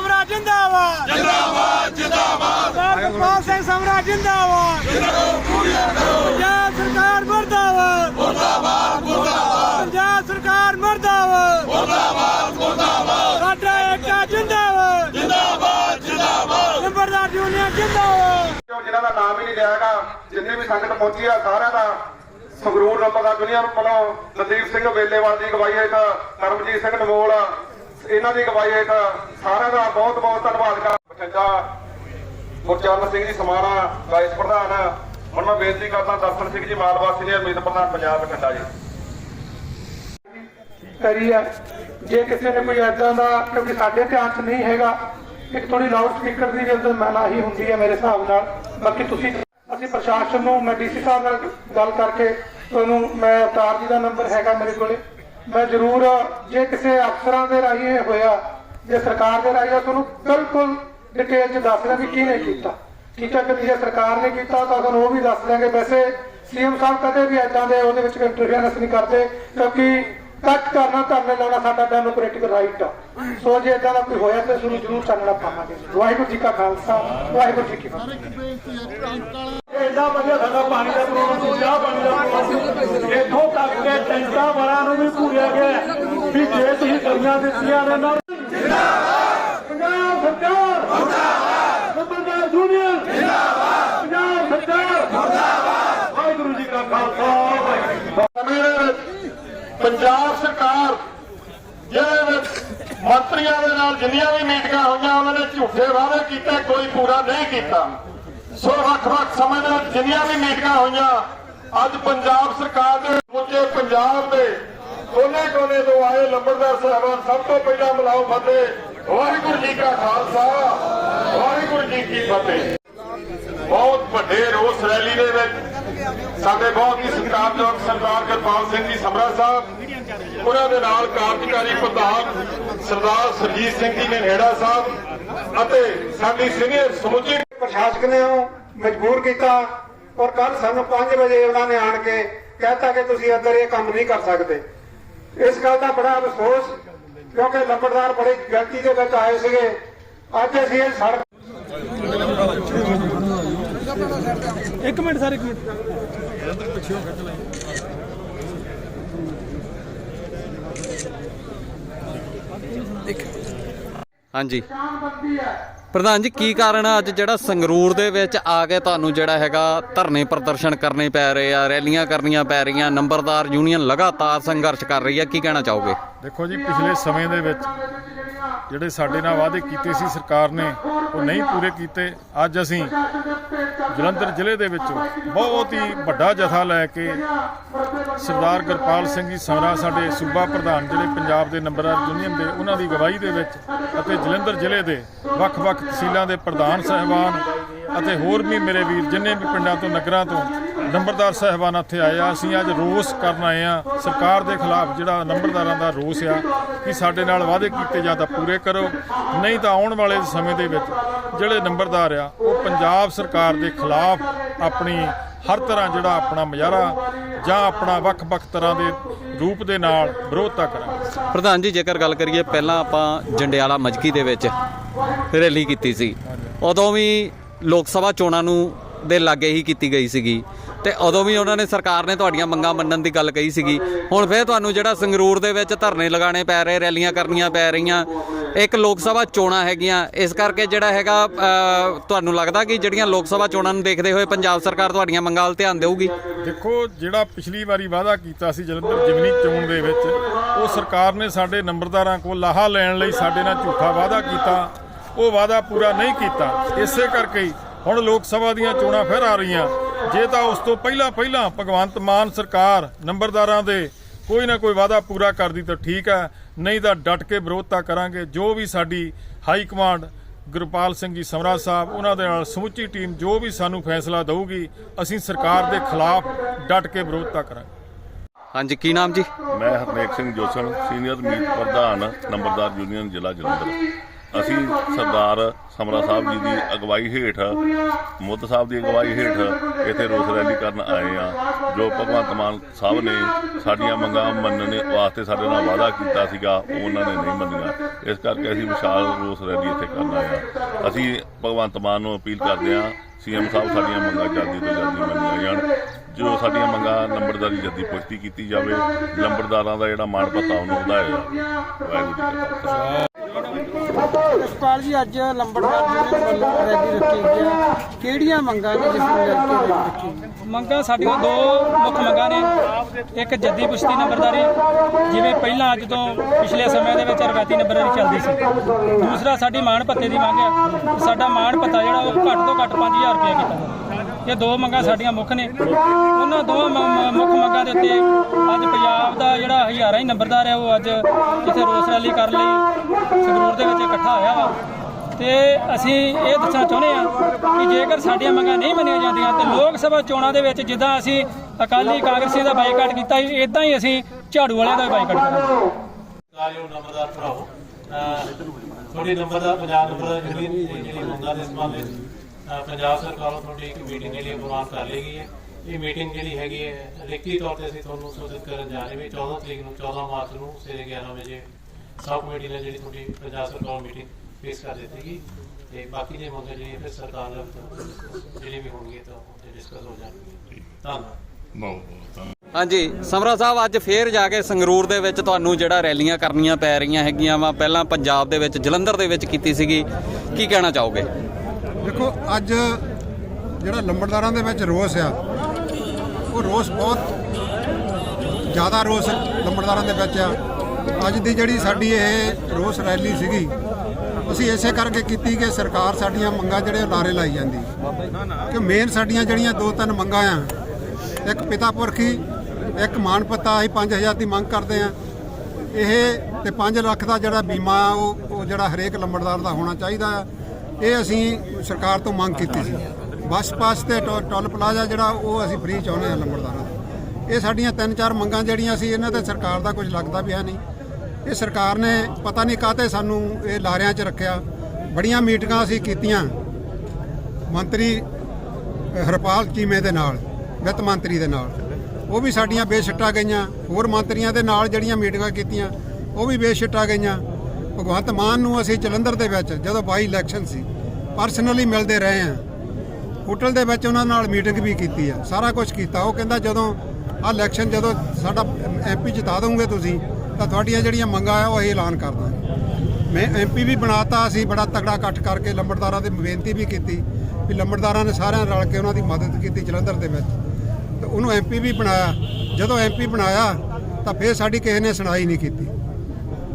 ਸਮਰਾ ਜਿੰਦਾਬਾਦ। ਜਿੰਦਾਬਾਦ ਜਿੰਦਾਬਾਦ। ਗੁਰਪਾਲ ਸਿੰਘ ਸਮਰਾ ਜਿੰਦਾਬਾਦ। ਪੰਜਾਬ ਸਰਕਾਰ ਮਰਦਾਬਾਦ। ਮੁਰਦਾਬਾਦ ਮੁਰਦਾਬਾਦ। ਪੰਜਾਬ ਸਰਕਾਰ ਮਰਦਾਬਾਦ। ਮੁਰਦਾਬਾਦ ਮੁਰਦਾਬਾਦ। ਸਾਡਾ ਏਕਾ ਜਿੰਦਾਬਾਦ। ਜਿੰਦਾਬਾਦ ਜਿੰਦਾਬਾਦ। ਨੰਬਰਦਾਰ ਯੂਨੀਅਨ ਜਿੰਦਾਬਾਦ। ਜੋ ਜਿਨ੍ਹਾਂ ਦਾ ਨਾਮ ਹੀ ਨਹੀਂ ਲਿਆ ਹੈਗਾ ਜਿੰਨੀ ਵੀ ਸੰਗਤ ਪਹੁੰਚੀ ਆ ਸਾਰਿਆਂ ਦਾ ਸੰਗਰੂਰ ਨੰਬਰਦਾਰ ਦੁਨੀਆ ਵੱਲੋਂ ਨਦੀਪ ਸਿੰਘ ਵੇਲੇਵਾਲ ਦੀ ਅਗਵਾਈ ਹੇਠ ਕਰਮਜੀਤ ਸਿੰਘ ਨਮੋਲ ਇਹਨਾਂ ਦੀ ਅਗਵਾਈ ਹੇਠ ਸਾਰਿਆਂ ਦਾ ਬਹੁਤ ਬਹੁਤ ਧੰਨਵਾਦ ਕਰ ਬਠਿੰਡਾ ਗੁਰਚਰਨ ਸਿੰਘ ਜੀ ਸਮਾਣਾ ਵਾਈਸ ਪ੍ਰਧਾਨ, ਹੁਣ ਮੈਂ ਬੇਨਤੀ ਕਰਦਾ ਦਰਸ਼ਨ ਸਿੰਘ ਜੀ ਮਾਲਵਾ ਸੀਨੀਅਰ ਮੀਤ ਪ੍ਰਧਾਨ ਪੰਜਾਬ ਬਠਿੰਡਾ ਜੀ। ਕਰੀ ਹੈ ਜੇ ਕਿਸੇ ਨੇ ਕੋਈ ਐਦਾਂ ਦਾ, ਕਿਉਂਕਿ ਸਾਡੇ ਧਿਆਨ 'ਚ ਨਹੀਂ ਹੈਗਾ, ਇੱਕ ਥੋੜੀ ਲਾਊਡ ਸਪੀਕਰ ਦੀ ਵੀ ਅੰਦਰ ਮਨਾਹੀ ਹੁੰਦੀ ਹੈ ਮੇਰੇ ਹਿਸਾਬ ਨਾਲ। ਬਾਕੀ ਤੁਸੀਂ ਅਸੀਂ ਪ੍ਰਸ਼ਾਸਨ ਨੂੰ, ਮੈਂ ਡੀਸੀ ਸਾਹਿਬ ਨਾਲ ਗੱਲ ਕਰਕੇ ਤੁਹਾਨੂੰ ਮੈਂ ਅਵਤਾਰ ਜੀ ਦਾ ਨੰਬਰ ਹੈਗਾ ਮੇਰੇ ਕੋਲੇ। ਮੈਂ ਜ਼ਰੂਰ ਜੇ ਕਿਸੇ ਅਫਸਰਾਂ ਦੇ ਰਾਹੀਂ ਇਹ ਹੋਇਆ, ਜੇ ਸਰਕਾਰ ਦੇ ਰਾਹੀਂ ਤੁਹਾਨੂੰ ਬਿਲਕੁਲ ਡਿਟੇਲ 'ਚ ਦੱਸ ਦਿਆਂ ਵੀ ਕਿਹਨੇ ਕੀਤਾ। ਠੀਕ ਹੈ ਕਿ ਜੇ ਸਰਕਾਰ ਨੇ ਕੀਤਾ, ਤਾਂ ਤੁਹਾਨੂੰ ਉਹ ਵੀ ਦੱਸ ਦਿਆਂਗੇ। ਵੈਸੇ ਸੀਐਮ ਸਾਹਿਬ ਕਦੇ ਵੀ ਐਦਾਂ ਦੇ ਉਹਦੇ ਵਿੱਚ ਇੰਟਰਫੇਰੈਂਸ ਨਹੀਂ ਕਰਦੇ, ਕਿਉਂਕਿ ਕੱਟ ਕਰਨਾ, ਧਰਨੇ ਲਾਉਣਾ ਸਾਡਾ ਡੈਮੋਕ੍ਰੈਟਿਕ ਰਾਈਟ ਆ। ਸੋ ਜੇ ਇਦਾਂ ਦਾ ਕੋਈ ਹੋਇਆ, ਤਾਂ ਤੁਹਾਨੂੰ ਜ਼ਰੂਰ ਚਾਨਣਾ ਪਾਵਾਂਗੇ। ਵਾਹਿਗੁਰੂ ਜੀ ਕਾ ਖਾਲਸਾ, ਵਾਹਿਗੁਰੂ ਜੀ ਕੀ ਫਤਿਹ। ਇੰਨਾ ਵਧੀਆ ਸਾਡਾ ਪਾਣੀ ਦਾ ਪ੍ਰੋਗਰਾਮ ਚਾਹ ਪਾਣੀ ਦਾ ਪ੍ਰੋਗਰਾਮ ਇੱਥੋਂ ਤੱਕ ਕਿ ਟੈਂਕਾਂ ਵਾਲਿਆਂ ਨੂੰ ਵੀ ਭੂਲਿਆ ਗਿਆ ਵੀ ਜੇ ਤੁਸੀਂ ਗਲੀਆਂ ਦਿੱਤੀਆਂ ਨੇ ਨਾ। ਪੰਜਾਬ ਸਰਕਾਰ ਮੁਰਦਾਬਾਦ ਨੰਬਰਦਾਰ ਯੂਨੀਅਨ ਜਿੰਦਾਬਾਦ ਪੰਜਾਬ ਸਰਕਾਰ। ਮੁਰਦਾਬਾਦ ਵਾਹਿਗੁਰੂ ਜੀ ਕਾ ਖਾਲਸਾ, ਵਾਹਿਗੁਰੂ ਪੰਜਾਬ ਸਰਕਾਰ ਜਿਹੜੇ ਮੰਤਰੀਆਂ ਦੇ ਨਾਲ ਜਿੰਨੀਆਂ ਵੀ ਮੀਟਿੰਗਾਂ ਹੋਈਆਂ, ਉਹਨਾਂ ਨੇ ਝੂਠੇ ਵਾਅਦੇ ਕੀਤੇ, ਕੋਈ ਪੂਰਾ ਨਹੀਂ ਕੀਤਾ। ਸੋ ਵੱਖ-ਵੱਖ ਸਮੇਂ ਦੇ ਜਿੰਨੀਆਂ ਵੀ ਮੀਟਿੰਗਾਂ ਹੋਈਆਂ, ਅੱਜ ਪੰਜਾਬ ਸਰਕਾਰ ਦੇ ਮੁੱਦੇ ਪੰਜਾਬ ਦੇ ਕੋਨੇ-ਕੋਨੇ ਤੋਂ ਆਏ ਲੰਬੜਦਾਰ ਸਾਹਿਬਾਨ, ਸਭ ਤੋਂ ਪਹਿਲਾਂ ਮਿਲਾਓ ਫਤਿਹ, ਵਾਹਿਗੁਰੂ ਜੀ ਕਾ ਖਾਲਸਾ, ਵਾਹਿਗੁਰੂ ਜੀ ਕੀ ਫਤਿਹ। ਬਹੁਤ ਵੱਡੇ ਰੋਸ ਰੈਲੀ ਦੇ ਵਿੱਚ ਸਾਡੇ ਬਹੁਤ ਹੀ ਸਤਿਕਾਰਯੋਗ ਸਰਦਾਰ ਗੁਰਪਾਲ ਸਿੰਘ ਜੀ ਸਮਰਾ ਸਾਹਿਬ, ਉਹਨਾਂ ਦੇ ਨਾਲ ਕਾਰਜਕਾਰੀ ਪ੍ਰਧਾਨ ਸਰਦਾਰ ਸਰਜੀਤ ਸਿੰਘ ਜੀ ਨੇੜਾ ਸਾਹਿਬ ਅਤੇ ਸਾਡੀ ਸੀਨੀਅਰ ਸਮੁੱਚੀ ਪ੍ਰਸ਼ਾਸਕ ਨੇ ਉਹ ਮਜਬੂਰ ਕੀਤਾ ਔਰ ਕੱਲ ਸਾਨੂੰ 5 ਵਜੇ ਉਹਨਾਂ ਨੇ ਆਣ ਕੇ ਕਹਿਤਾ ਕਿ ਤੁਸੀਂ ਅੰਦਰ ਇਹ ਕੰਮ ਨਹੀਂ ਕਰ ਸਕਦੇ। ਇਸ ਗੱਲ ਦਾ ਬੜਾ ਅਫਸੋਸ ਕਿਉਂਕਿ ਲੰਬੜਦਾਰ ਬੜੀ ਗਲਤੀ ਦੇ ਵਿੱਚ ਆਏ ਸੀਗੇ। ਅੱਜ ਅਸੀਂ ਇਹ ਸੜਕ ਇੱਕ ਮਿੰਟ ਸਰ ਇੱਕ ਮਿੰਟ। ਹਾਂਜੀ। ਪ੍ਰਧਾਨ ਜੀ, ਕੀ ਕਾਰਨ ਆ? ਅੱਜ ਜਿਹੜਾ ਸੰਗਰੂਰ ਦੇ ਵਿੱਚ ਆ ਕੇ ਤੁਹਾਨੂੰ ਜਿਹੜਾ ਹੈਗਾ ਧਰਨੇ ਪ੍ਰਦਰਸ਼ਨ ਕਰਨੇ ਪੈ ਰਹੇ ਆ, ਰੈਲੀਆਂ ਕਰਨੀਆਂ ਪੈ ਰਹੀਆਂ, ਨੰਬਰਦਾਰ ਯੂਨੀਅਨ ਲਗਾਤਾਰ ਸੰਘਰਸ਼ ਕਰ ਰਹੀ ਆ, ਕੀ ਕਹਿਣਾ ਚਾਹੋਗੇ? ਦੇਖੋ ਜੀ, ਪਿਛਲੇ ਸਮੇਂ ਦੇ ਵਿੱਚ ਜਿਹੜੇ ਸਾਡੇ ਨਾਲ ਵਾਅਦੇ ਕੀਤੇ ਸੀ ਸਰਕਾਰ ਨੇ, ਉਹ ਨਹੀਂ ਪੂਰੇ ਕੀਤੇ। ਅੱਜ ਅਸੀਂ ਜਲੰਧਰ ਜ਼ਿਲ੍ਹੇ ਦੇ ਵਿੱਚ ਬਹੁਤ ਹੀ ਵੱਡਾ ਜਥਾ ਲੈ ਕੇ ਸਰਦਾਰ ਗੁਰਪਾਲ ਸਿੰਘ ਜੀ ਸਮਰਾ, ਸਾਡੇ ਸੂਬਾ ਪ੍ਰਧਾਨ ਜਿਹੜੇ ਪੰਜਾਬ ਦੇ ਨੰਬਰਦਾਰ ਯੂਨੀਅਨ ਦੇ, ਉਹਨਾਂ ਦੀ ਅਗਵਾਈ ਦੇ ਵਿੱਚ ਅਤੇ ਜਲੰਧਰ ਜ਼ਿਲ੍ਹੇ ਦੇ ਵੱਖ-ਵੱਖ ਤਹਿਸੀਲਾਂ ਦੇ ਪ੍ਰਧਾਨ, ਸਹਿਬਾਨ ਅਤੇ ਹੋਰ ਵੀ ਮੇਰੇ ਵੀਰ, ਜਿੰਨੇ ਵੀ ਪਿੰਡਾਂ ਤੋਂ, ਨਗਰਾਂ ਤੋਂ ਨੰਬਰਦਾਰ ਸਹਿਬਾਨ ਇੱਥੇ ਆਏ ਆ। ਅਸੀਂ ਅੱਜ ਰੋਸ ਕਰਨ ਆਏ ਆ। ਸਰਕਾਰ ਦੇ ਖਿਲਾਫ ਜਿਹੜਾ ਨੰਬਰਦਾਰਾਂ ਦਾ ਰੋਸ ਆ ਕਿ ਸਾਡੇ ਨਾਲ ਵਾਅਦੇ ਕੀਤੇ ਜਾਂ ਤਾਂ ਪੂਰੇ ਕਰੋ ਨਹੀਂ ਤਾਂ ਆਉਣ ਵਾਲੇ ਸਮੇਂ ਦੇ ਵਿੱਚ ਜਿਹੜੇ ਨੰਬਰਦਾਰ ਆ ਉਹ ਪੰਜਾਬ ਸਰਕਾਰ ਦੇ ਖਿਲਾਫ ਆਪਣੀ ਹਰ ਤਰ੍ਹਾਂ ਜਿਹੜਾ ਆਪਣਾ ਮੁਜ਼ਾਹਰਾ ਜਾਂ ਆਪਣਾ ਵੱਖ-ਵੱਖ ਤਰ੍ਹਾਂ ਦੇ ਰੂਪ ਦੇ ਨਾਲ ਵਿਰੋਧਤਾ ਕਰਾਂਗੇ। ਪ੍ਰਧਾਨ ਜੀ ਜੇਕਰ ਗੱਲ ਕਰੀਏ ਪਹਿਲਾਂ ਆਪਾਂ ਜੰਡਿਆਲਾ ਮਜਕੀ ਦੇ ਵਿੱਚ ਰੈਲੀ ਕੀਤੀ ਸੀ। ਉਦੋਂ ਵੀ ਲੋਕ ਸਭਾ ਚੋਣਾਂ ਨੂੰ ਦੇ ਲਾਗੇ ਹੀ ਕੀਤੀ ਗਈ ਸੀਗੀ। ਤੇ ਉਦੋਂ ਵੀ ਉਹਨਾਂ ਨੇ ਸਰਕਾਰ ਨੇ ਤੁਹਾਡੀਆਂ ਮੰਗਾਂ ਮੰਨਣ ਦੀ ਗੱਲ ਕਹੀ ਸੀਗੀ। ਹੁਣ ਫਿਰ ਤੁਹਾਨੂੰ ਜਿਹੜਾ ਸੰਗਰੂਰ ਦੇ ਵਿੱਚ ਧਰਨੇ ਲਗਾਉਣੇ ਪੈ ਰਹੇ, ਰੈਲੀਆਂ ਕਰਨੀਆਂ ਪੈ ਰਹੀਆਂ, ਇੱਕ ਲੋਕ ਸਭਾ ਚੋਣਾਂ ਹੈਗੀਆਂ, ਇਸ ਕਰਕੇ ਜਿਹੜਾ ਹੈਗਾ ਤੁਹਾਨੂੰ ਲੱਗਦਾ ਕਿ ਜਿਹੜੀਆਂ ਲੋਕ ਸਭਾ ਚੋਣਾਂ ਨੂੰ ਦੇਖਦੇ ਹੋਏ ਪੰਜਾਬ ਸਰਕਾਰ ਤੁਹਾਡੀਆਂ ਮੰਗਾਂ ਵੱਲ ਧਿਆਨ ਦੇਊਗੀ? ਦੇਖੋ, ਜਿਹੜਾ ਪਿਛਲੀ ਵਾਰੀ ਵਾਅਦਾ ਕੀਤਾ ਸੀ ਜਲੰਧਰ ਜਿਮਨੀ ਚੋਣ ਦੇ ਵਿੱਚ, ਉਹ ਸਰਕਾਰ ਨੇ ਸਾਡੇ ਨੰਬਰਦਾਰਾਂ ਕੋਲ ਲਾਹਾ ਲੈਣ ਲਈ ਸਾਡੇ ਨਾਲ ਝੂਠਾ ਵਾਅਦਾ ਕੀਤਾ। ਉਹ ਵਾਅਦਾ ਪੂਰਾ ਨਹੀਂ ਕੀਤਾ। ਇਸੇ ਕਰਕੇ ਹੀ ਹੁਣ ਲੋਕ ਸਭਾ ਦੀਆਂ ਚੋਣਾਂ ਫਿਰ ਆ ਰਹੀਆਂ। ਜੇ ਤਾਂ ਉਸ ਤੋਂ ਪਹਿਲਾਂ ਪਹਿਲਾਂ ਭਗਵੰਤ ਮਾਨ ਸਰਕਾਰ ਨੰਬਰਦਾਰਾਂ ਦੇ ਕੋਈ ਨਾ ਕੋਈ ਵਾਅਦਾ ਪੂਰਾ ਕਰਦੀ ਤਾਂ ਠੀਕ ਹੈ ਨਹੀਂ ਤਾਂ ਡਟ ਕੇ ਵਿਰੋਧਤਾ ਕਰਾਂਗੇ। ਜੋ ਵੀ ਸਾਡੀ ਹਾਈ ਕਮਾਂਡ ਗੁਰਪਾਲ ਸਿੰਘ ਜੀ ਸਮਰਾ ਸਾਹਿਬ ਉਹਨਾਂ ਦੇ ਨਾਲ ਸਮੁੱਚੀ ਟੀਮ ਜੋ ਵੀ ਸਾਨੂੰ ਫੈਸਲਾ ਦਊਗੀ ਅਸੀਂ ਸਰਕਾਰ ਦੇ ਖਿਲਾਫ ਡਟ ਕੇ ਵਿਰੋਧਤਾ ਕਰਾਂਗੇ। ਹਾਂਜੀ ਕੀ ਨਾਮ ਜੀ? ਮੈਂ ਹਰਨੇਕ ਸਿੰਘ ਜੋਸਨ ਸੀਨੀਅਰ ਮੀਤ ਪ੍ਰਧਾਨ ਨੰਬਰਦਾਰ ਯੂਨੀਅਨ ਜ਼ਿਲ੍ਹਾ ਜਲੰਧਰ। ਅਸੀਂ ਸਰਦਾਰ ਸਮਰਾ ਸਾਹਿਬ ਜੀ ਦੀ ਅਗਵਾਈ ਹੇਠ ਮੁੱਦ ਸਾਹਿਬ ਦੀ ਅਗਵਾਈ ਹੇਠ ਇੱਥੇ ਰੋਸ ਰੈਲੀ ਕਰਨ ਆਏ ਆ ਜੋ ਭਗਵੰਤ ਮਾਨ ਸਾਹਿਬ ਨੇ ਸਾਡੀਆਂ ਮੰਗਾਂ ਮੰਨਣ ਵਾਸਤੇ ਸਾਡੇ ਨਾਲ ਵਾਅਦਾ ਕੀਤਾ ਸੀਗਾ, ਉਹ ਉਹਨਾਂ ਨੇ ਨਹੀਂ ਮੰਨੀਆਂ। ਇਸ ਕਰਕੇ ਅਸੀਂ ਵਿਸ਼ਾਲ ਰੋਸ ਰੈਲੀ ਇੱਥੇ ਕਰਨ ਆਏ ਆ ਅਸੀਂ ਭਗਵੰਤ ਮਾਨ ਨੂੰ ਅਪੀਲ ਕਰਦੇ ਆ ਸੀਐਮ ਸਾਹਿਬ ਸਾਡੀਆਂ ਮੰਗਾਂ ਜਲਦੀ ਤੋਂ ਜਲਦੀ ਮੰਨੀਆਂ ਜਾਣ। ਜੋ ਸਾਡੀਆਂ ਮੰਗਾਂ ਨੰਬਰਦਾਰੀ ਜਲਦੀ ਪੁਸ਼ਟੀ ਕੀਤੀ ਜਾਵੇ, ਨੰਬਰਦਾਰਾਂ ਦਾ ਜਿਹੜਾ ਮਾਣ ਪਤਾ ਉਹਨੂੰ ਵਧਾਇਆ ਵਾਹਿਗੁਰੂ ਜੀ ਕਾ ਖਾਲਸਾ। ਸਤਪਾਲ ਜੀ, ਅੱਜ ਲੰਬੜਦਾਰ ਯੂਨੀਅਨ ਵੱਲੋਂ ਰੈਲੀ ਰੱਖੀ ਗਈ ਹੈ। ਕਿਹੜੀਆਂ ਮੰਗਾਂ ਨੇ ਜਿਸ ਨੂੰ ਲੈ ਕੇ ਰੱਖੀ ਮੰਗਾਂ ਸਾਡੀਆਂ ਦੋ ਮੁੱਖ ਮੰਗਾਂ ਨੇ। ਇੱਕ ਜੱਦੀ ਪੁਸ਼ਤੀ ਨੰਬਰਦਾਰੀ, ਜਿਵੇਂ ਪਹਿਲਾਂ ਅੱਜ ਤੋਂ ਪਿਛਲੇ ਸਮੇਂ ਦੇ ਵਿੱਚ ਰਵਾਇਤੀ ਨੰਬਰਦਾਰੀ ਚੱਲਦੀ ਸੀ। ਦੂਸਰਾ ਸਾਡੀ ਮਾਣ ਭੱਤੇ ਦੀ ਮੰਗ ਹੈ। ਸਾਡਾ ਮਾਣ ਭੱਤਾ ਜਿਹੜਾ ਉਹ ਘੱਟ ਤੋਂ ਘੱਟ 5000 ਰੁਪਏ ਕੀਤਾ ਇਹ ਦੋ ਮੰਗਾਂ ਸਾਡੀਆਂ ਮੁੱਖ ਨੇ। ਉਹਨਾਂ ਦੋਵਾਂ ਮ- ਮ- ਮੁੱਖ ਅੱਜ ਪੰਜਾਬ ਦਾ ਜਿਹੜਾ ਹਜ਼ਾਰਾਂ ਹੀ ਨੰਬਰਦਾਰ ਹੈ, ਉਹ ਅੱਜ ਇੱਥੇ ਰੋਸ ਰੈਲੀ ਕਰਨ ਲਈ। ਸੰਗਰੂਰ ਦੇ ਵਿੱਚ ਇਕੱਠਾ ਹੋਇਆ ਵਾ। ਤੇ ਅਸੀਂ ਇਹ ਦੱਸਣਾ ਚਾਹੁੰਦੇ ਹਾਂ ਕਿ ਜੇਕਰ ਸਾਡੀਆਂ ਮੰਗਾਂ ਨਹੀਂ ਮੰਨੀਆਂ ਜਾਂਦੀਆਂ ਤੇ ਲੋਕ ਸਭਾ ਚੋਣਾਂ ਦੇ ਵਿੱਚ ਜਿੱਦਾਂ ਅਸੀਂ ਅਕਾਲੀ ਕਾਂਗਰਸੀ ਦਾ ਬਾਈਕਾਟ ਕੀਤਾ ਇਦਾਂ ਹੀ ਅਸੀਂ ਝਾੜੂ ਵਾਲਿਆਂ ਦਾ ਬਾਈਕਾਟ ਕਰਾਂਗੇ ਕਾਰਿਓ ਨੰਬਰਦਾਰ ਭਰਾਓ। ਥੋੜੀ ਨੰਬਰਦਾਰ, ਪੰਜਾਬ ਨੰਬਰਦਾਰ ਯੂਨੀਅਨ ਜਿਹੜੀ ਮੰਗਾਂ ਦੇ ਸੰਬੰਧ ਵਿੱਚ ਪੰਜਾਬ ਸਰਕਾਰ ਤੁਹਾਡੀ ਇੱਕ ਮੀਟਿੰਗ ਜਿਹੜੀ ਪ੍ਰੋਗਰਾਮ ਕਰ ਲਈ ਗਈ ਹੈ। ਇਹ ਮੀਟਿੰਗ ਜਿਹੜੀ ਹੈਗੀ ਹੈ ਲਿਖਤੀ ਤੌਰ ਤੇ ਅਸੀਂ ਤੁਹਾਨੂੰ ਸੂਚਿਤ ਕਰਨ ਜਾ ਰਹੇ ਹਾਂ ਵੀ 14 ਤਰੀਕ ਨੂੰ 14 ਮਾਰਚ ਨੂੰ ਸਵੇਰੇ 11 ਵਜੇ ਸਬ ਕਮੇਟੀ ਨੇ ਜਿਹੜੀ ਤੁਹਾਡੀ ਪੰਜਾਬ ਸਰਕਾਰ ਮੀਟਿੰਗ ਪੇਸ਼ ਕਰ ਦਿੱਤੀ ਗਈ। ਤੇ ਬਾਕੀ ਦੇ ਮੰਗਾਂ ਜਿਹੜੀਆਂ ਫਿਰ ਸਰਕਾਰ ਨਾਲ ਜਿਹੜੀ ਵੀ ਹੋਣਗੀਆਂ ਤਾਂ ਉਹ ਡਿਸਕਸ ਹੋ ਜਾਣਗੀਆਂ ਧੰਨਵਾਦ। ਹਾਂਜੀ ਸਮਰਾ ਸਾਹਿਬ ਅੱਜ ਫੇਰ ਜਾ ਕੇ ਸੰਗਰੂਰ ਦੇ ਵਿੱਚ ਤੁਹਾਨੂੰ ਜਿਹੜਾ ਰੈਲੀਆਂ ਕਰਨੀਆਂ ਪੈ ਰਹੀਆਂ ਹੈਗੀਆਂ ਵਾ ਪਹਿਲਾਂ ਪੰਜਾਬ ਦੇ ਵਿੱਚ ਜਲੰਧਰ ਦੇ ਵਿੱਚ ਕੀਤੀ ਸੀਗੀ। ਕੀ ਕਹਿਣਾ ਚਾਹੋਗੇ? ਦੇਖੋ ਅੱਜ ਜਿਹੜਾ ਲੰਬੜਦਾਰਾਂ ਦੇ ਵਿੱਚ ਰੋਸ ਆ ਉਹ ਰੋਸ ਬਹੁਤ ਜ਼ਿਆਦਾ ਰੋਸ ਲੰਬੜਦਾਰਾਂ ਦੇ ਵਿੱਚ ਆ। ਅੱਜ ਦੀ ਜਿਹੜੀ ਸਾਡੀ ਇਹ ਰੋਸ ਰੈਲੀ ਸੀਗੀ ਅਸੀਂ ਇਸੇ ਕਰਕੇ ਕੀਤੀ ਕਿ ਸਰਕਾਰ ਸਾਡੀਆਂ ਮੰਗਾਂ ਜਿਹੜੇ ਉਹ ਲਾਰੇ ਲਾਈ ਜਾਂਦੀ। ਕਿ ਮੇਨ ਸਾਡੀਆਂ ਜਿਹੜੀਆਂ ਦੋ ਤਿੰਨ ਮੰਗਾਂ ਆ ਇੱਕ ਪਿਤਾ ਪੁਰਖੀ ਇੱਕ ਮਾਣ ਪਤਾ ਅਸੀਂ 5000 ਦੀ ਮੰਗ ਕਰਦੇ ਆ। ਇਹ ਤੇ 5 ਲੱਖ ਦਾ ਜਿਹੜਾ ਬੀਮਾ ਆ, ਉਹ ਉਹ ਜਿਹੜਾ ਹਰੇਕ ਲੰਬੜਦਾਰ ਦਾ ਹੋਣਾ ਚਾਹੀਦਾ ਆ। ਇਹ ਅਸੀਂ ਸਰਕਾਰ ਤੋਂ ਮੰਗ ਕੀਤੀ ਸੀ। ਬੱਸ ਪਾਸ ਤੇ ਟੋ- ਟੋਲ ਪਲਾਜ਼ਾ ਜਿਹੜਾ, ਉਹ ਅਸੀਂ ਫ੍ਰੀ ਚਾਹੁੰਦੇ ਹਾਂ ਲੰਬੜਦਾਰਾਂ ਦਾ ਇਹ ਸਾਡੀਆਂ ਤਿੰਨ ਚਾਰ ਮੰਗਾਂ ਜਿਹੜੀਆਂ ਸੀ, ਇਹਨਾਂ ਤੇ ਸਰਕਾਰ ਦਾ ਕੁਝ ਲੱਗਦਾ ਵੀ ਹੈ ਨਹੀਂ। ਇਹ ਸਰਕਾਰ ਨੇ ਪਤਾ ਨਹੀਂ ਕਾਹਤੇ ਸਾਨੂੰ ਇਹ ਲਾਰਿਆਂ 'ਚ ਰੱਖਿਆ। ਬੜੀਆਂ ਮੀਟਿੰਗਾਂ ਅਸੀਂ ਕੀਤੀਆਂ ਮੰਤਰੀ ਹਰਪਾਲ ਚੀਮੇ ਦੇ ਨਾਲ, ਵਿੱਤ ਮੰਤਰੀ ਦੇ ਨਾਲ। ਉਹ ਵੀ ਸਾਡੀਆਂ ਬੇਸ਼ਿੱਟਾ ਗਈਆਂ। ਹੋਰ ਮੰਤਰੀਆਂ ਦੇ ਨਾਲ ਜਿਹੜੀਆਂ ਮੀਟਿੰਗਾਂ ਕੀਤੀਆਂ, ਉਹ ਵੀ ਬੇਸ਼ਿੱਟਾ ਗਈਆਂ। ਭਗਵੰਤ ਮਾਨ ਨੂੰ ਅਸੀਂ ਜਲੰਧਰ ਦੇ ਵਿੱਚ ਜਦੋਂ ਬਾਈ ਇਲੈਕਸ਼ਨ ਸੀ ਪਰਸਨਲੀ ਮਿਲਦੇ ਰਹੇ ਹਾਂ। ਹੋਟਲ ਦੇ ਵਿੱਚ ਉਹਨਾਂ ਨਾਲ ਮੀਟਿੰਗ ਵੀ ਕੀਤੀ ਆ, ਸਾਰਾ ਕੁਝ ਕੀਤਾ। ਉਹ ਕਹਿੰਦਾ ਜਦੋਂ ਆ ਇਲੈਕਸ਼ਨ ਜਦੋਂ ਸਾਡਾ ਐਮਪੀ ਜਿਤਾ ਦੋਗੇ ਤੁਸੀਂ, ਤਾਂ ਤੁਹਾਡੀਆਂ ਜਿਹੜੀਆਂ ਮੰਗਾਂ ਆ, ਉਹ ਅਸੀਂ ਐਲਾਨ ਕਰ ਦਾਂਗੇ। ਮੈਂ ਐਮਪੀ ਵੀ ਬਣਾਤਾ, ਅਸੀਂ ਬੜਾ ਤਗੜਾ ਇਕੱਠ ਕਰਕੇ ਲੰਬੜਦਾਰਾਂ ਦੇ ਬੇਨਤੀ ਵੀ ਕੀਤੀ ਵੀ ਲੰਬੜਦਾਰਾਂ ਨੇ ਸਾਰਿਆਂ ਰਲ ਕੇ ਉਹਨਾਂ ਦੀ ਮਦਦ ਕੀਤੀ ਜਲੰਧਰ ਦੇ ਵਿੱਚ। ਤੇ ਉਹਨੂੰ ਐਮਪੀ ਵੀ ਬਣਾਇਆ। ਜਦੋਂ ਐਮਪੀ ਬਣਾਇਆ, ਤਾਂ ਫਿਰ ਸਾਡੀ ਕਿਸੇ ਨੇ ਸੁਣਾਈ ਨਹੀਂ ਕੀਤੀ।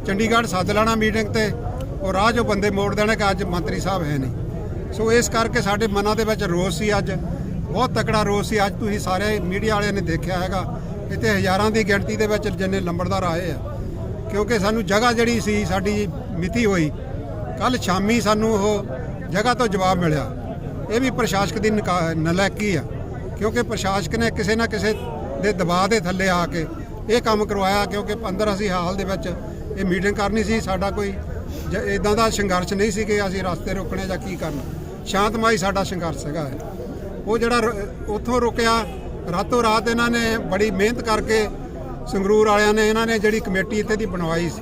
ਚੰਡੀਗੜ੍ਹ ਸੱਦ ਲੈਣਾ ਮੀਟਿੰਗ ਤੇ, ਉਹ ਰਾਹ ਜੋ ਬੰਦੇ ਮੋੜ ਦੇਣੇ ਕਿ ਅੱਜ ਮੰਤਰੀ ਸਾਹਿਬ ਹੈ ਨਹੀਂ। ਸੋ ਇਸ ਕਰਕੇ ਸਾਡੇ ਮਨਾਂ ਦੇ ਵਿੱਚ ਰੋਸ ਸੀ ਅੱਜ। ਬਹੁਤ ਤਕੜਾ ਰੋਸ ਸੀ। ਅੱਜ ਤੁਸੀਂ ਸਾਰੇ ਮੀਡੀਆ ਵਾਲਿਆਂ ਨੇ ਦੇਖਿਆ ਹੈਗਾ ਇੱਥੇ ਹਜ਼ਾਰਾਂ ਦੀ ਗਿਣਤੀ ਦੇ ਵਿੱਚ ਜਿੰਨੇ ਲੰਬੜਦਾਰ ਆਏ ਆ। ਕਿਉਂਕਿ ਸਾਨੂੰ ਜਗ੍ਹਾ ਜਿਹੜੀ ਸੀ, ਸਾਡੀ ਮਿਤੀ ਹੋਈ ਕੱਲ ਸ਼ਾਮੀ ਸਾਨੂੰ ਉਹ ਜਗ੍ਹਾ ਤੋਂ ਜਵਾਬ ਮਿਲਿਆ। ਇਹ ਵੀ ਪ੍ਰਸ਼ਾਸਕ ਦੀ ਨਕਾ- ਨਲਾਇਕੀ ਆ। ਕਿਉਂਕਿ ਪ੍ਰਸ਼ਾਸਕ ਨੇ ਕਿਸੇ ਨਾ ਕਿਸੇ ਦੇ ਦਬਾਅ ਦੇ ਥੱਲੇ ਆ ਕੇ ਇਹ ਕੰਮ ਕਰਵਾਇਆ, ਕਿਉਂਕਿ ਅੰਦਰ ਅਸੀਂ ਹਾਲ ਦੇ ਵਿੱਚ ਇਹ ਮੀਟਿੰਗ ਕਰਨੀ ਸੀ। ਸਾਡਾ ਕੋਈ ਇਦਾਂ ਦਾ ਸੰਘਰਸ਼ ਨਹੀਂ ਸੀ ਕਿ ਅਸੀਂ ਰਸਤੇ ਰੋਕਣੇ ਜਾਂ ਕੀ ਕਰਨਾ। ਸ਼ਾਂਤਮਈ ਸਾਡਾ ਸੰਘਰਸ਼ ਹੈਗਾ ਉਹ ਜਿਹੜਾ ਰੁ- ਉੱਥੋਂ ਰੁਕਿਆ, ਰਾਤੋਂ ਰਾਤ ਇਹਨਾਂ ਨੇ ਬੜੀ ਮਿਹਨਤ ਕਰਕੇ ਸੰਗਰੂਰ ਵਾਲਿਆਂ ਨੇ ਇਹਨਾਂ ਨੇ ਜਿਹੜੀ ਕਮੇਟੀ ਇੱਥੇ ਦੀ ਬਣਵਾਈ ਸੀ,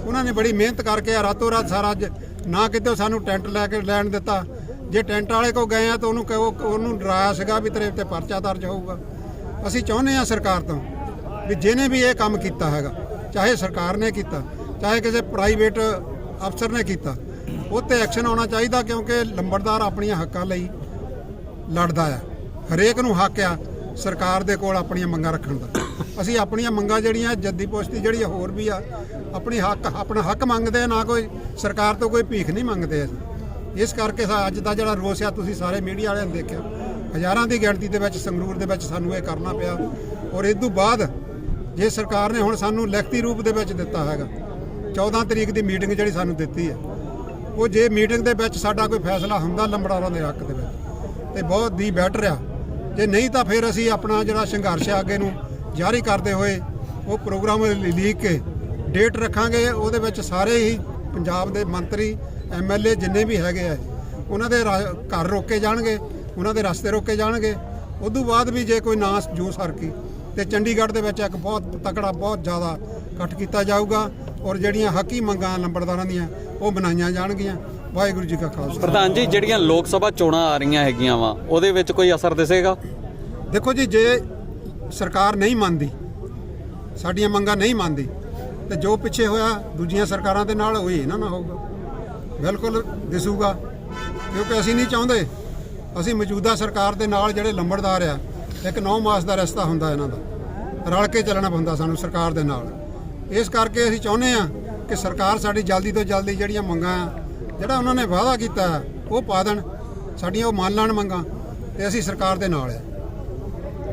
ਉਹਨਾਂ ਨੇ ਬੜੀ ਮਿਹਨਤ ਕਰਕੇ ਰਾਤੋਂ ਰਾਤ ਸਾਰਾ ਅੱਜ ਨਾ ਕਿਤੇ ਸਾਨੂੰ ਟੈਂਟ ਲੈ ਕੇ ਲੈਣ ਦਿੱਤਾ। ਜੇ ਟੈਂਟ ਵਾਲੇ ਕੋ ਗਏ ਆ ਤਾਂ ਉਹਨੂੰ ਕਹੋ, ਉਹਨੂੰ ਡਰਾਇਆ ਸੀਗਾ ਵੀ ਤੇਰੇ ਉੱਤੇ ਪਰਚਾ ਦਰਜ ਹੋਊਗਾ। ਅਸੀਂ ਚਾਹੁੰਦੇ ਆ ਸਰਕਾਰ ਤੋਂ ਵੀ ਜਿਹਨੇ ਵੀ ਇਹ ਕੰਮ ਕੀਤਾ ਹੈਗਾ, ਚਾਹੇ ਸਰਕਾਰ ਨੇ ਕੀਤਾ, ਚਾਹੇ ਕਿਸੇ ਪ੍ਰਾਈਵੇਟ ਅਫਸਰ ਨੇ ਕੀਤਾ ਉਹ ਤੇ ਐਕਸ਼ਨ ਆਉਣਾ ਚਾਹੀਦਾ ਕਿਉਂਕਿ ਲੰਬੜਦਾਰ ਆਪਣੀਆਂ ਹੱਕਾਂ ਲਈ ਲੜਦਾ ਆ ਹਰੇਕ ਨੂੰ ਹੱਕ ਆ ਸਰਕਾਰ ਦੇ ਕੋਲ ਆਪਣੀਆਂ ਮੰਗਾਂ ਰੱਖਣ ਦਾ। ਅਸੀਂ ਆਪਣੀਆਂ ਮੰਗਾਂ ਜਿਹੜੀਆਂ ਜੱਦੀ ਪੁਸ਼ਤੀ ਜਿਹੜੀ ਹੋਰ ਵੀ ਆ, ਆਪਣੀ ਹੱਕ, ਆਪਣਾ ਹੱਕ ਮੰਗਦੇ ਆ, ਨਾ ਕੋਈ ਸਰਕਾਰ ਤੋਂ ਕੋਈ ਭੀਖ ਨਹੀਂ ਮੰਗਦੇ ਅਸੀਂ। ਇਸ ਕਰਕੇ ਅੱਜ ਦਾ ਜਿਹੜਾ ਰੋਸ ਆ, ਤੁਸੀਂ ਸਾਰੇ ਮੀਡੀਆ ਵਾਲਿਆਂ ਨੇ ਦੇਖਿਆ। ਹਜ਼ਾਰਾਂ ਦੀ ਗਿਣਤੀ ਦੇ ਵਿੱਚ, ਸੰਗਰੂਰ ਦੇ ਵਿੱਚ ਸਾਨੂੰ ਇਹ ਕਰਨਾ ਪਿਆ। ਔਰ ਇਸ ਤੋਂ ਬਾਅਦ ਜੇ ਸਰਕਾਰ ਨੇ ਹੁਣ ਸਾਨੂੰ ਲਿਖਤੀ ਰੂਪ ਦੇ ਵਿੱਚ ਦਿੱਤਾ ਹੈਗਾ 14 ਤਰੀਕ ਦੀ ਮੀਟਿੰਗ ਜਿਹੜੀ ਸਾਨੂੰ ਦਿੱਤੀ ਹੈ ਉਹ ਜੇ ਮੀਟਿੰਗ ਦੇ ਵਿੱਚ ਸਾਡਾ ਕੋਈ ਫੈਸਲਾ ਹੁੰਦਾ ਲੰਬੜਾਰਾਂ ਦੇ ਹੱਕ ਦੇ ਵਿੱਚ, ਤੇ ਬਹੁਤ ਦੀ ਬੈਟਰ ਆ। ਜੇ ਨਹੀਂ ਤਾਂ ਫਿਰ ਅਸੀਂ ਆਪਣਾ ਜਿਹੜਾ ਸੰਘਰਸ਼ ਆ ਅੱਗੇ ਨੂੰ ਜਾਰੀ ਕਰਦੇ ਹੋਏ ਉਹ ਪ੍ਰੋਗਰਾਮ ਲਿਖ ਕੇ ਡੇਟ ਰੱਖਾਂਗੇ। ਉਹਦੇ ਵਿੱਚ ਸਾਰੇ ਹੀ ਪੰਜਾਬ ਦੇ ਮੰਤਰੀ ਐਮਐਲਏ ਜਿੰਨੇ ਵੀ ਹੈਗੇ ਆ, ਉਹਨਾਂ ਦੇ ਰਾ- ਘਰ ਰੋਕੇ ਜਾਣਗੇ, ਉਹਨਾਂ ਦੇ ਰਸਤੇ ਰੋਕੇ ਜਾਣਗੇ। ਉਦੋਂ ਬਾਅਦ ਵੀ ਜੇ ਕੋਈ ਨਾ ਜੋ ਸਰਕੀ ਤੇ ਚੰਡੀਗੜ੍ਹ ਦੇ ਵਿੱਚ ਇੱਕ ਬਹੁਤ ਤਕੜਾ, ਬਹੁਤ ਜ਼ਿਆਦਾ ਇਕੱਠ ਕੀਤਾ ਜਾਊਗਾ। ਔਰ ਜਿਹੜੀਆਂ ਹੱਕੀ ਮੰਗਾਂ ਲੰਬੜਦਾਰਾਂ ਦੀਆਂ ਉਹ ਬਣਾਈਆਂ ਜਾਣਗੀਆਂ। ਵਾਹਿਗੁਰੂ ਜੀ ਕਾ ਖਾਲਸਾ। ਪ੍ਰਧਾਨ ਜੀ ਜਿਹੜੀਆਂ ਲੋਕ ਸਭਾ ਚੋਣਾਂ ਆ ਰਹੀਆਂ ਹੈਗੀਆਂ ਵਾ ਉਹਦੇ ਵਿੱਚ ਕੋਈ ਅਸਰ ਦਿਸੇਗਾ? ਦੇਖੋ ਜੀ ਜੇ ਸਰਕਾਰ ਨਹੀਂ ਮੰਨਦੀ ਸਾਡੀਆਂ ਮੰਗਾਂ ਨਹੀਂ ਮੰਨਦੀ ਤੇ ਜੋ ਪਿੱਛੇ ਹੋਇਆ ਦੂਜੀਆਂ ਸਰਕਾਰਾਂ ਦੇ ਨਾਲ ਹੋਈ ਇਹਨਾਂ ਨਾਲ ਹੋਊਗਾ। ਬਿਲਕੁਲ ਦਿਸੂਗਾ ਕਿਉਂਕਿ ਅਸੀਂ ਨਹੀਂ ਚਾਹੁੰਦੇ। ਅਸੀਂ ਮੌਜੂਦਾ ਸਰਕਾਰ ਦੇ ਨਾਲ ਜਿਹੜੇ ਲੰਬੜਦਾਰ ਆ ਇੱਕ 9 ਮਾਸ ਦਾ ਰਸਤਾ ਹੁੰਦਾ ਇਹਨਾਂ ਦਾ। ਰਲ ਕੇ ਚੱਲਣਾ ਪੈਂਦਾ ਸਾਨੂੰ ਸਰਕਾਰ ਦੇ ਨਾਲ। ਇਸ ਕਰਕੇ ਅਸੀਂ ਚਾਹੁੰਦੇ ਆ ਕਿ ਸਰਕਾਰ ਸਾਡੀ ਜਲਦੀ ਤੋਂ ਜਲਦੀ ਜਿਹੜੀਆਂ ਮੰਗਾਂ ਆ ਜਿਹੜਾ ਉਹਨਾਂ ਨੇ ਵਾਅਦਾ ਕੀਤਾ ਹੈ, ਉਹ ਪਾ ਦੇਣ ਸਾਡੀਆਂ ਉਹ ਮੰਨ ਲੈਣ ਮੰਗਾਂ ਤੇ ਅਸੀਂ ਸਰਕਾਰ ਦੇ ਨਾਲ ਆ